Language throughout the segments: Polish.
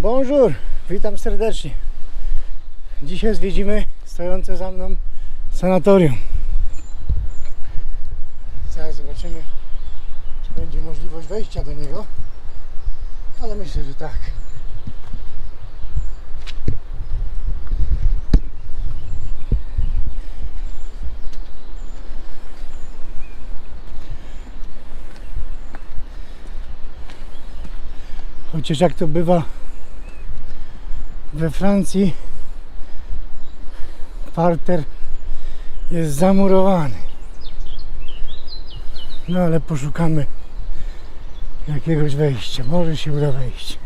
Bonjour, witam serdecznie. Dzisiaj zwiedzimy stojące za mną sanatorium. Zaraz zobaczymy, czy będzie możliwość wejścia do niego. Ale myślę, że tak. Chociaż jak to bywa we Francji, parter jest zamurowany. No ale poszukamy jakiegoś wejścia. Może się uda wejść.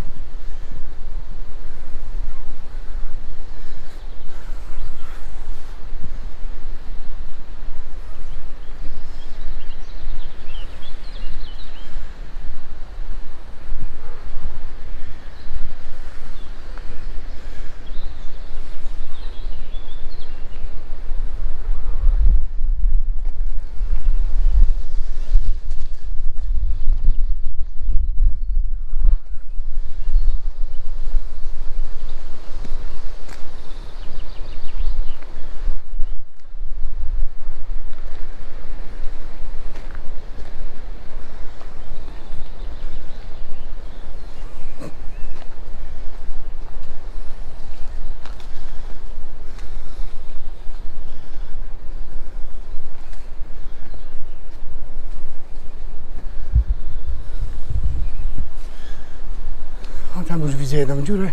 O, tam już widzę jedną dziurę.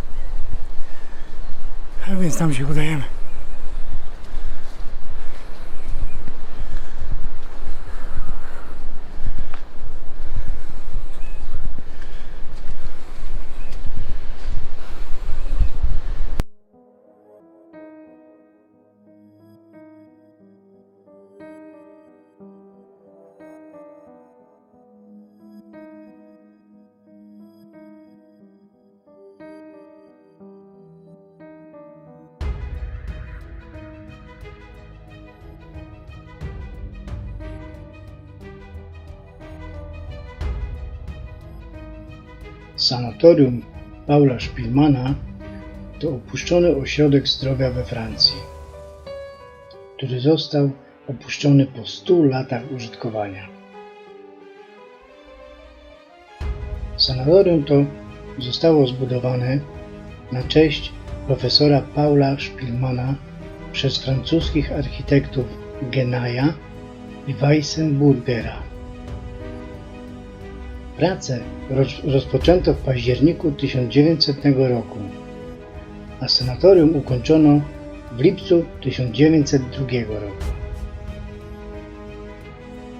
A więc tam się udajemy. Sanatorium Paula Szpilmana to opuszczony ośrodek zdrowia we Francji, który został opuszczony po 100 latach użytkowania. Sanatorium to zostało zbudowane na cześć profesora Paula Szpilmana przez francuskich architektów Genaja i Weissenburgera. Pracę roz, rozpoczęto w październiku 1900 roku, a sanatorium ukończono w lipcu 1902 roku.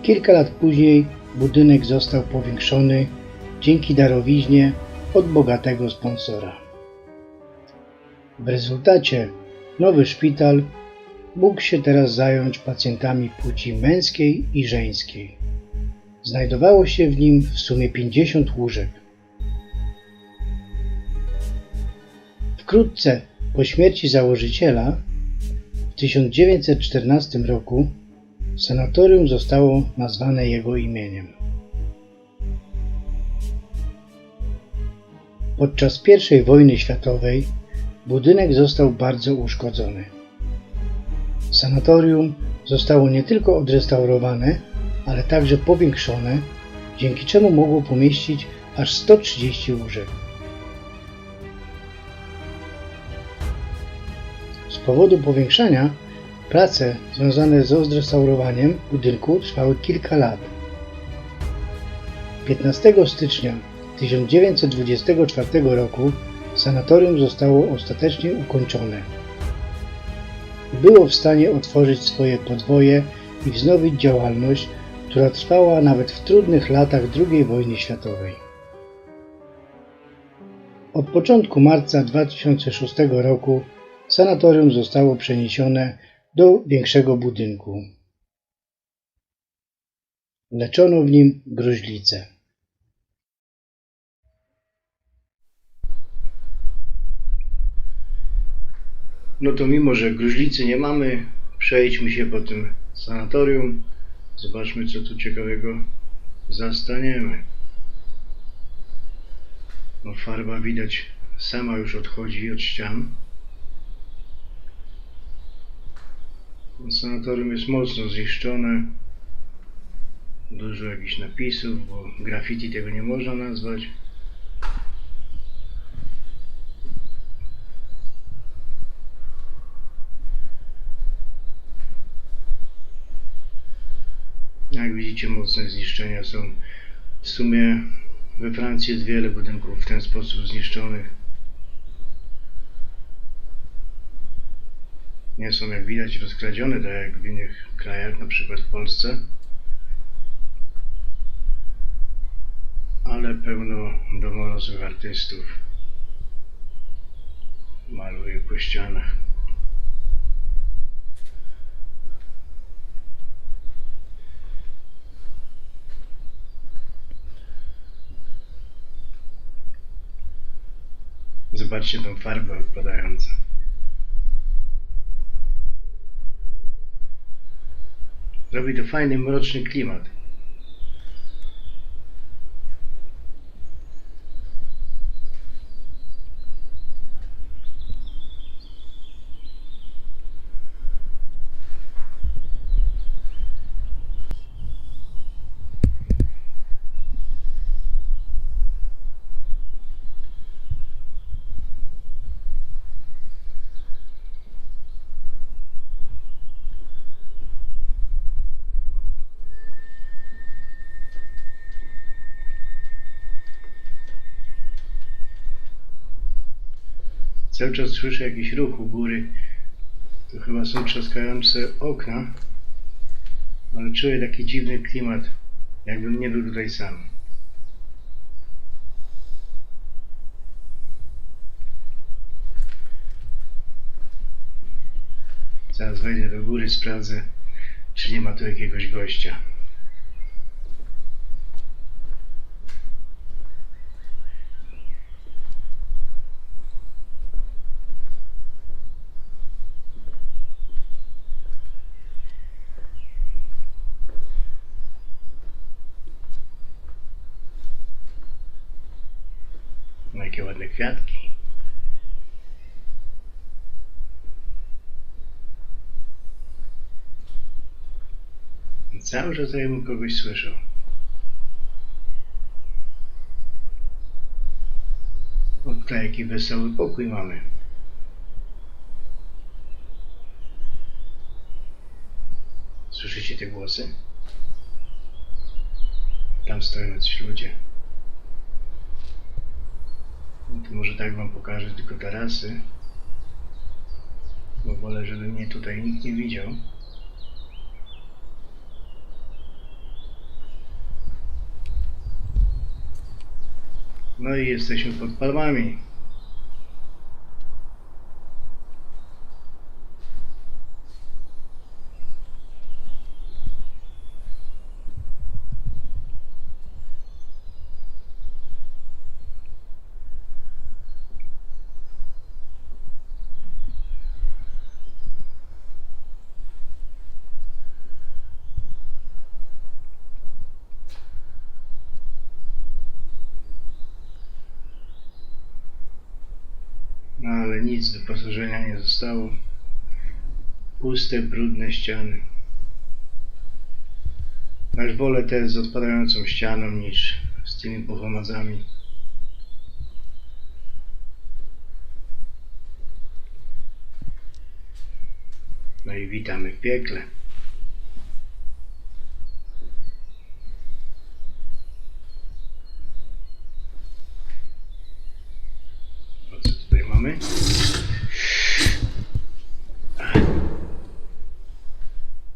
Kilka lat później budynek został powiększony dzięki darowiźnie od bogatego sponsora. W rezultacie nowy szpital mógł się teraz zająć pacjentami płci męskiej i żeńskiej. Znajdowało się w nim w sumie 50 łóżek. Wkrótce po śmierci założyciela w 1914 roku sanatorium zostało nazwane jego imieniem. Podczas I wojny światowej budynek został bardzo uszkodzony. Sanatorium zostało nie tylko odrestaurowane, ale także powiększone, dzięki czemu mogło pomieścić aż 130 łóżek. Z powodu powiększania prace związane z odrestaurowaniem budynku trwały kilka lat. 15 stycznia 1924 roku sanatorium zostało ostatecznie ukończone. Było w stanie otworzyć swoje podwoje i wznowić działalność, która trwała nawet w trudnych latach II wojny światowej. Od początku marca 2006 roku sanatorium zostało przeniesione do większego budynku. Leczono w nim gruźlicę. No to mimo, że gruźlicy nie mamy, przejdźmy się po tym sanatorium. Zobaczmy, co tu ciekawego zastaniemy. No farba widać sama już odchodzi od ścian. Sanatorium jest mocno zniszczone. Dużo jakichś napisów, bo graffiti tego nie można nazwać. Widzicie, mocne zniszczenia są. W sumie we Francji jest wiele budynków w ten sposób zniszczonych. Nie są jak widać rozkradzione, tak jak w innych krajach, na przykład w Polsce. Ale pełno domorosłych artystów maluje po ścianach. Zobaczcie tą farbę odpadającą. Robi to fajny, mroczny klimat. Cały czas słyszę jakiś ruch u góry. To chyba są trzaskające okna. Ale czuję taki dziwny klimat, jakbym nie był tutaj sam. Zaraz wejdę do góry, sprawdzę, czy nie ma tu jakiegoś gościa. No, Kwiatki. Cały czas jakbym kogoś słyszał. O, tutaj jaki wesoły pokój mamy. Słyszycie te głosy? Tam stoją jacyś ludzie. Może tak wam pokażę tylko tarasy. Bo wolę, żeby mnie tutaj nikt nie widział. No i jesteśmy pod palmami. No ale nic do nie zostało. Puste, brudne ściany. Aż wolę te z odpadającą ścianą niż z tymi pochomadzami. No i witamy w piekle. A co tutaj mamy?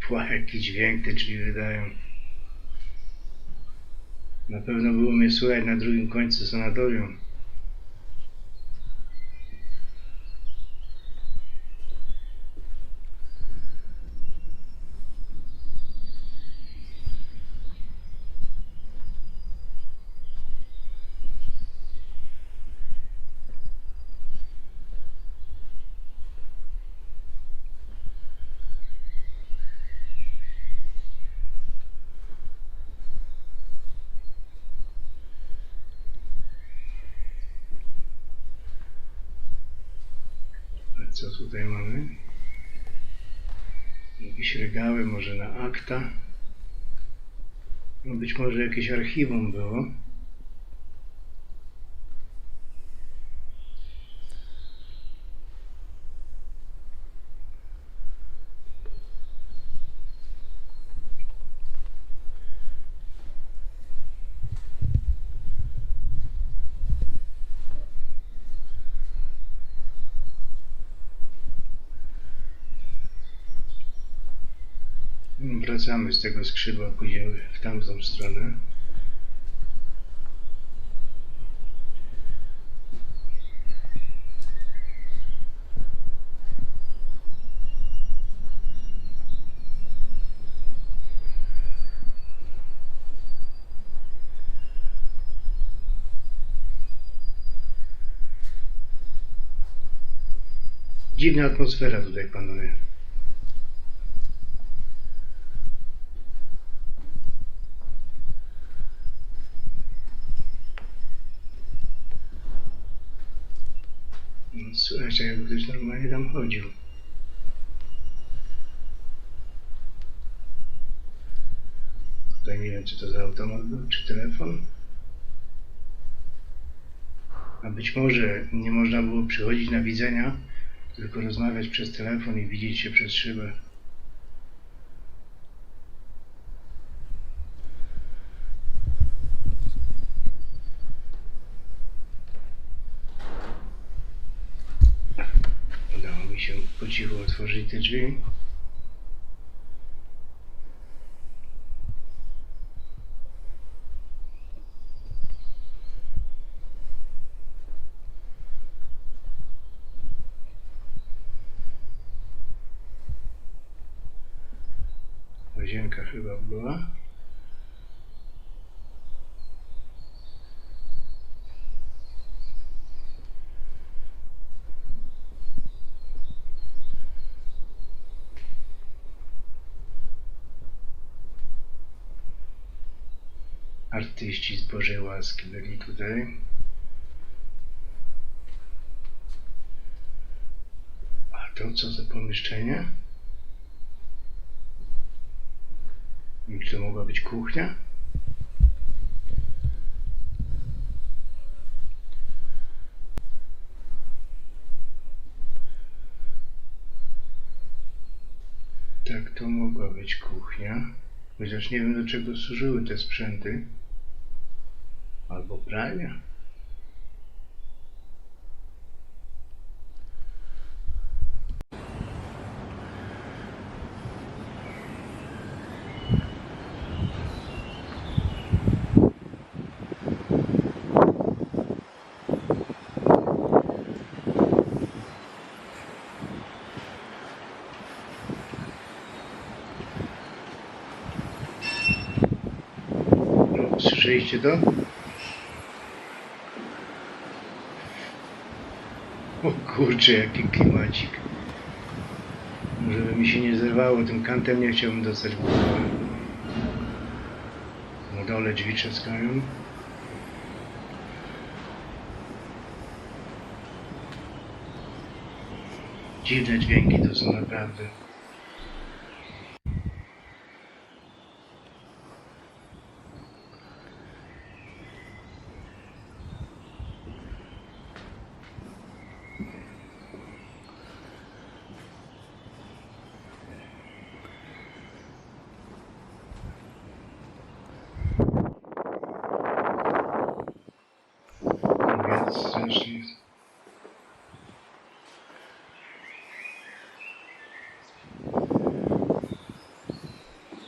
Pła, jaki dźwięk te drzwi wydają. Na pewno było mnie słychać na drugim końcu sanatorium. Co tutaj mamy? Jakieś regały, może na akta. No być może jakieś archiwum było. Wracamy z tego skrzydła, pójdziemy w tamtą stronę. Dziwna atmosfera tutaj panuje. Słuchajcie, jakby ktoś normalnie tam chodził. Tutaj nie wiem, czy to za automat był, czy telefon. A być może nie można było przychodzić na widzenia, tylko rozmawiać przez telefon i widzieć się przez szybę. Udało mi cichu otworzyć te drzwi. Łazienka chyba była. Artyści z Bożej łaski byli tutaj. A to co za pomieszczenie? I Czy to mogła być kuchnia? Tak, to mogła być kuchnia. Chociaż nie wiem do czego służyły te sprzęty. Albo pralnia. No, słyszeliście to? Kurczę, jaki klimacik. Może by mi się nie zerwało, tym kantem nie chciałbym dostać w głowę. Na dole drzwi trzaskają. Dziwne dźwięki to są naprawdę. Więc strasznie.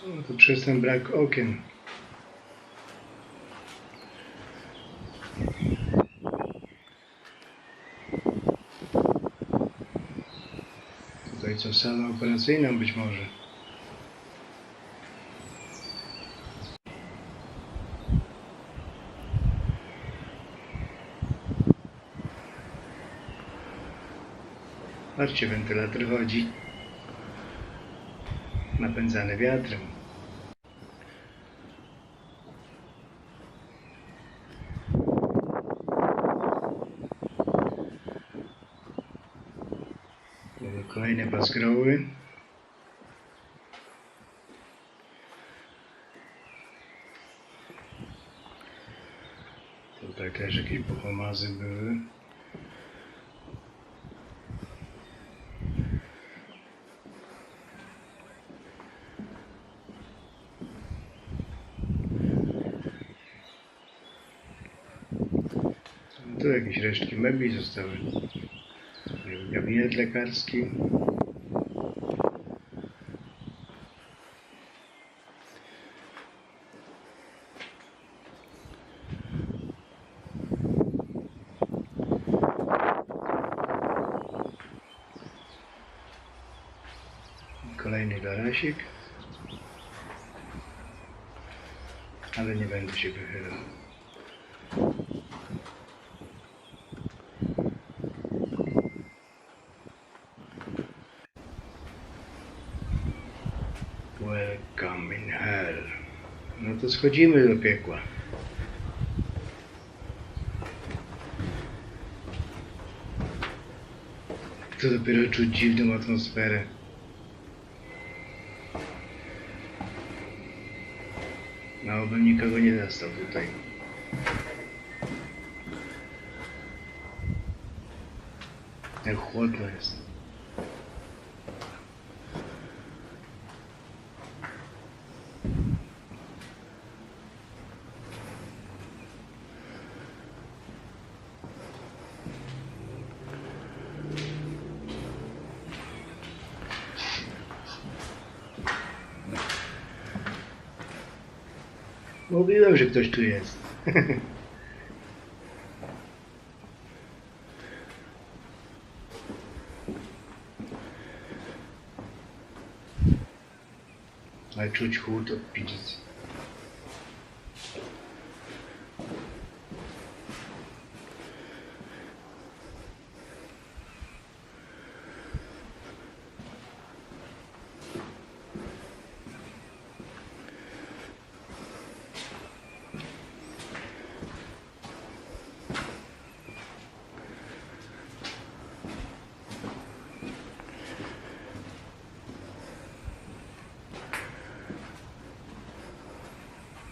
No to przez ten brak okien. Tutaj co sala operacyjna być może. Patrzcie, wentylator chodzi. Napędzany wiatrem. Tutaj też jakieś pochomazy były. Tu jakieś resztki mebli zostały. Gabinet lekarski. Garasik. Ale nie będę się wychylał. Welcome in hell. No to schodzimy do piekła. To dopiero czuć dziwną atmosferę. Nikogo nie zastał tutaj. Jak chłodno jest. Mówiłem, że ktoś tu jest. Ale czuć chłód od piwnicy.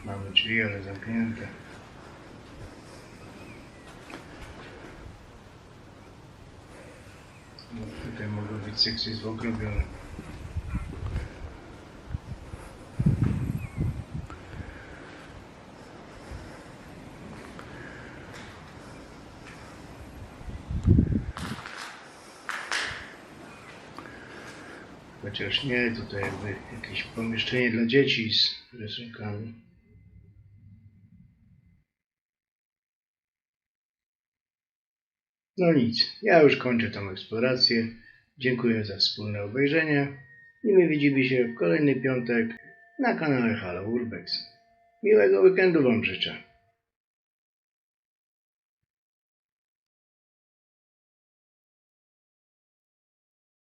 Mamy drzwi, ale zamknięte. No, tutaj mogą być sekcje zwłok. Chociaż nie, tutaj jakby jakieś pomieszczenie dla dzieci z rysunkami. No nic, ja już kończę tą eksplorację. Dziękuję za wspólne obejrzenie i my widzimy się w kolejny piątek na kanale Halo Urbex. Miłego weekendu Wam życzę.